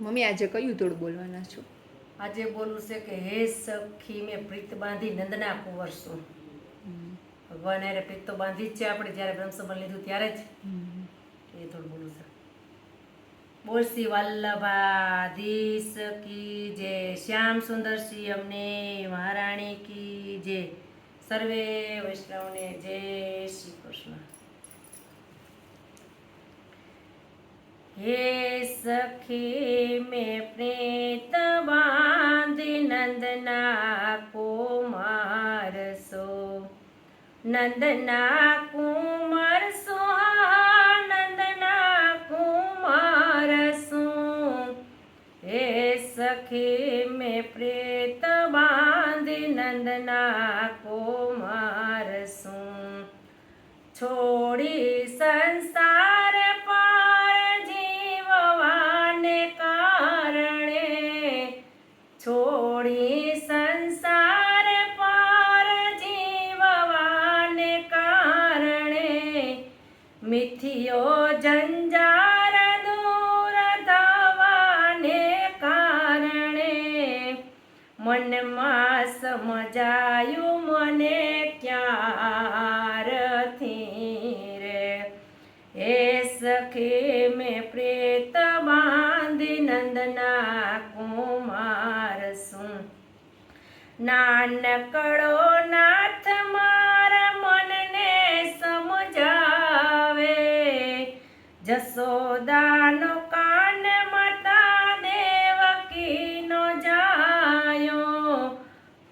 Mummy આજે કયું તોડ બોલવાના છો? આજે બોલવું છે કે હે સખી મેં પ્રીત બાંધી નંદના કુંવરસું. ભગવાન અરે પ્રીત તો બાંધી જ છે આપણે જ્યારે બ્રહ્મસંબંધ લીધું ત્યારે જ. એ થોડું બોલું છે. બોલસી વલ્લભાધીશ કી જે શ્યામ સુંદર શ્રી અમને મહારાણી કી જે સર્વે વૈષ્ણવને જય શ્રી કૃષ્ણ. હે સખી, મેં પ્રેત બાંધી નંદના કુમાર સો. નંદના કુમાર સો, નંદના કુમાર શું હે સખી, મેં પ્રેત બાંધી નંદના કુમાર શું છોડી સંસાર મિથિયો જંજાર દૂર થવાને કારણે મનમાં સમજાયું મને ક્યારથી રે? હે સખી, મેં પ્રેત બાંધી નંદના કુમાર શું નાનકડો નાથ જસોદાનો કાન માતા દેવકીનો જાયો.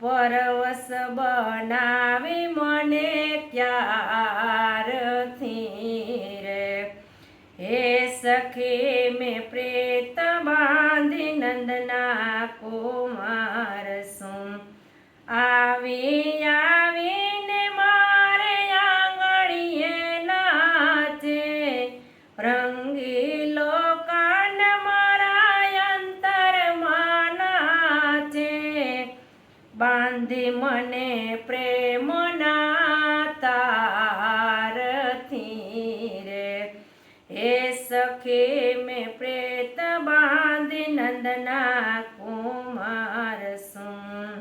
પરવસ બનાવી મને ક્યારથી રે? હે સખી મેં પ્રેત બાંધી મને પ્રેમના તારથી રે. હે સખી, મેં પ્રેત બાંધી નંદના કુમાર શું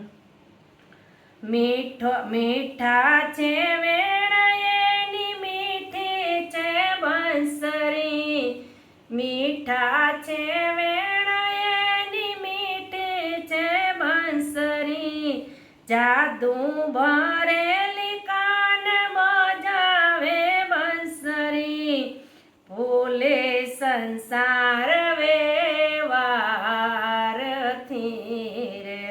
મીઠો, મીઠા છે વેણયની મીઠી છે બંસરી. મીઠા જાદુ ભરેલી કાન બજાવે બંસરી. ભૂલે સંસાર વેવારથી. રે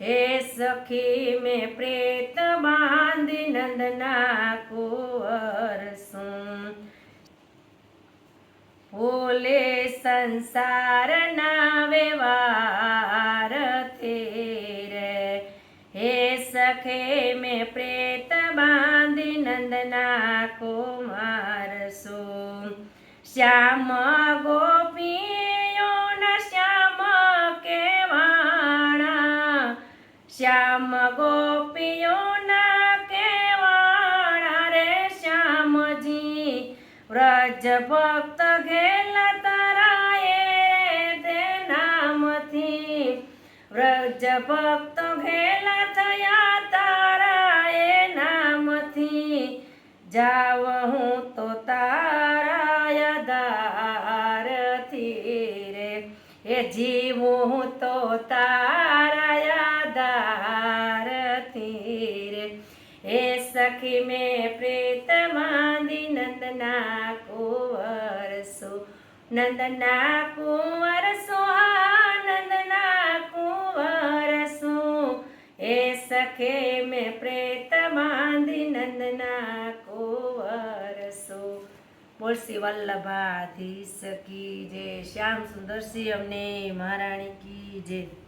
હે સખી, મેં પ્રેત બાંધી નંદના કુંવર શું ભૂલે સંસારના વ્યવહાર સખે મેં પ્રેત બાંધી નંદના કુમાર શું શ્યામ ગોપીઓ શ્યામ કેવાણા. શ્યામ ગોપીઓના કેવાણા રે શ્યામજી. વ્રજ ભક્ત ઘેલ તરાએ તે નામથી. વ્રજ ભક્ત ઘેલ થયા જાવ હું તો તારા દારથી રે. એ જીવું હું તો તારા દારથી રે. એ સખી, મેં પ્રેત માંદી નંદના કુંવર સુ નંદના કુંવર સો આ નંદના કુંવર સુ એ સખે, મેં પ્રેત બોલસી વલ્લભાધીશ કી જય શ્યામ સુંદર સિંહ અમને મહારાણી કી જય.